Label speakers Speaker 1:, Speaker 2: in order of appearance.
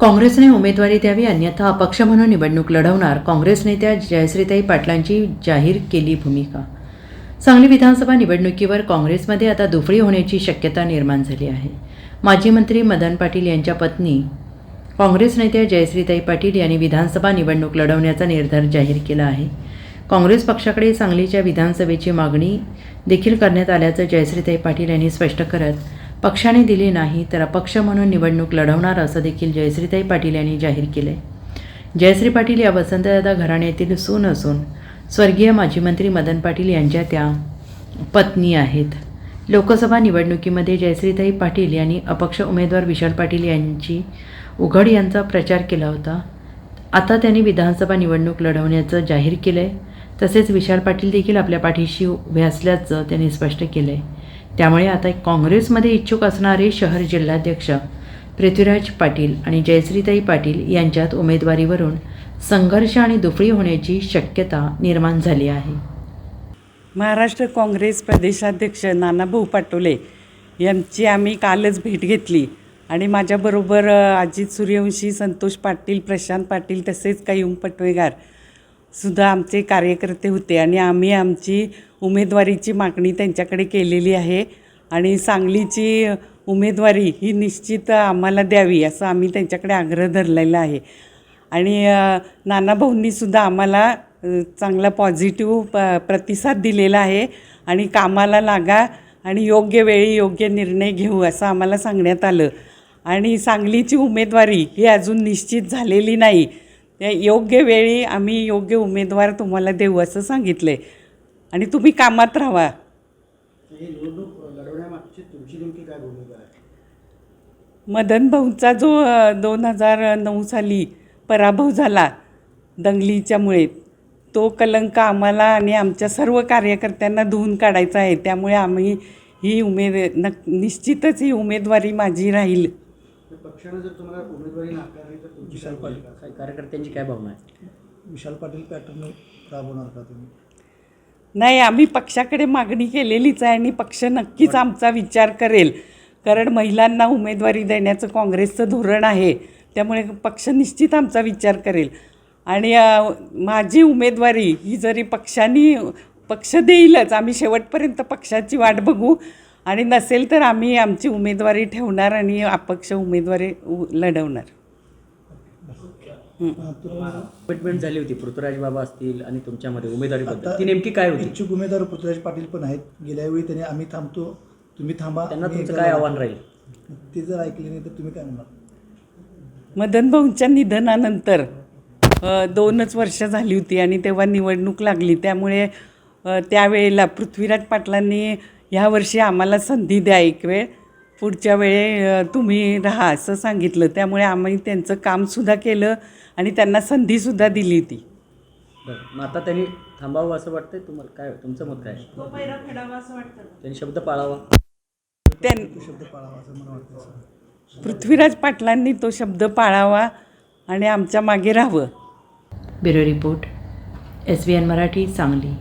Speaker 1: काँग्रेसने उमेदवारी द्यावी अन्यथा अपक्ष म्हणून निवडणूक लढवणार काँग्रेस नेत्या जयश्रीताई पाटलांची जाहीर केली भूमिका. सांगली विधानसभा निवडणुकीवर काँग्रेसमध्ये आता दुफळी होण्याची शक्यता निर्माण झाली आहे. माजी मंत्री मदन पाटील यांच्या पत्नी काँग्रेस नेत्या जयश्रीताई पाटील यांनी विधानसभा निवडणूक लढवण्याचा निर्धार जाहीर केला आहे. काँग्रेस पक्षाकडे सांगलीच्या विधानसभेची मागणी देखील करण्यात आल्याचं जयश्रीताई पाटील यांनी स्पष्ट करत पक्षाने दिली नाही तर अपक्ष म्हणून निवडणूक लढवणार असं देखील जयश्रीताई पाटील यांनी जाहीर केले जयश्री पाटील या वसंतदादा घराण्यातील सून असून स्वर्गीय माजी मंत्री मदन पाटील यांच्या त्या पत्नी आहेत. लोकसभा निवडणुकीमध्ये जयश्रीताई पाटील यांनी अपक्ष उमेदवार विशाल पाटील यांची उघड यांचा प्रचार केला होता. आता त्यांनी विधानसभा निवडणूक लढवण्याचं जाहीर केलं आहे तसेच विशाल पाटील देखील आपल्या पाठीशी उभे असल्याचं त्यांनी स्पष्ट केलं आहे त्यामुळे आता काँग्रेसमध्ये इच्छुक असणारे शहर जिल्हाध्यक्ष पृथ्वीराज पाटील आणि जयश्रीताई पाटील यांच्यात उमेदवारीवरून संघर्ष आणि दुफळी होण्याची शक्यता निर्माण झाली आहे.
Speaker 2: महाराष्ट्र काँग्रेस प्रदेशाध्यक्ष नानाभाऊ पाटोले यांची आम्ही कालच भेट घेतली आणि माझ्याबरोबर अजित सूर्यवंशी संतोष पाटील प्रशांत पाटील तसेच कायूम पटवेगार सुद्धा आमचे कार्यकर्ते होते आणि आम्ही आमची उमेदवारीची मागणी त्यांच्याकडे केलेली आहे. आणि सांगलीची उमेदवारी ही निश्चित आम्हाला द्यावी असं आम्ही त्यांच्याकडे आग्रह धरलेला आहे. आणि नानाभाऊंनीसुद्धा आम्हाला चांगला पॉझिटिव्ह प प्रतिसाद दिलेला आहे. आणि कामाला लागा आणि योग्य वेळी योग्य निर्णय घेऊ असं आम्हाला सांगण्यात आलं. आणि सांगलीची उमेदवारी ही अजून निश्चित झालेली नाही. त्या योग्य वेळी आम्ही योग्य उमेदवार तुम्हाला देऊ असं सांगितलं आहे आणि तुम्ही कामात राहा.
Speaker 3: आहे?
Speaker 2: मदन भाऊंचा जो दोन हजार नऊ साली पराभव झाला दंगलीच्यामुळे तो कलंक आम्हाला आणि आमच्या सर्व कार्यकर्त्यांना धुवून काढायचा आहे. त्यामुळे आम्ही ही उमेद नक निश्चितच ही उमेदवारी माझी राहील.
Speaker 3: पक्षानं जर तुम्हाला उमेदवारी नाकारली तर तुमची काय भूमिका? आहे?
Speaker 4: काय कार्यकर्त्यांची काय भावना आहे?
Speaker 3: विशाल पाटील पॅटर्न राबवणार का तुम्ही?
Speaker 2: नाही आम्ही पक्षाकडे मागणी केलेलीच आहे आणि पक्ष नक्कीच आमचा विचार करेल. कारण महिलांना उमेदवारी देण्याचं काँग्रेसचं धोरण आहे. त्यामुळे पक्ष निश्चित आमचा विचार करेल. आणि माझी उमेदवारी ही जरी पक्षाने पक्ष देईलच आम्ही शेवटपर्यंत पक्षाची वाट बघू. आणि नसेल तर आम्ही आमची उमेदवारी ठेवणार आणि अपक्ष उमेदवारी उ- लढवणार.
Speaker 4: अपॉइंटमेंट झाली होती. पृथ्वीराज बाबा असतील आणि तुमच्यामध्ये उमेदवारीबद्दल ती नेमकी काय होती?
Speaker 3: इच्छुक उमेदवार पृथ्वीराज पाटील पण आहेत. गेल्या वेळी त्यांनी आम्ही थांबतो. तुम्ही थांबा.
Speaker 4: त्यांना तुमचं काय. आव्हान राहील?
Speaker 3: ते जर ऐकले नाही तर तुम्ही काय म्हणणार?
Speaker 2: मदन भाऊंच्या निधनानंतर दोनच वर्ष झाली होती आणि तेव्हा निवडणूक लागली. त्यामुळे त्यावेळेला पृथ्वीराज पाटलांनी ह्या वर्षी आम्हाला संधी द्या एक वेळ. पुढच्या वेळे तुम्ही राहा असं सांगितलं. त्यामुळे आम्ही त्यांचं कामसुद्धा केलं आणि त्यांना संधीसुद्धा दिली होती
Speaker 4: बरं मग आता त्यांनी थांबावं असं वाटतंय? तुम्हाला काय तुमचं मत काय? त्यांनी शब्द पाळावा
Speaker 2: त्यां
Speaker 3: शब्द पाळावा. असं मला वाटतं
Speaker 2: पृथ्वीराज पाटलांनी तो शब्द पाळावा आणि आमच्या मागे राहावं.
Speaker 1: Bureau report S B N Marathi Sangli.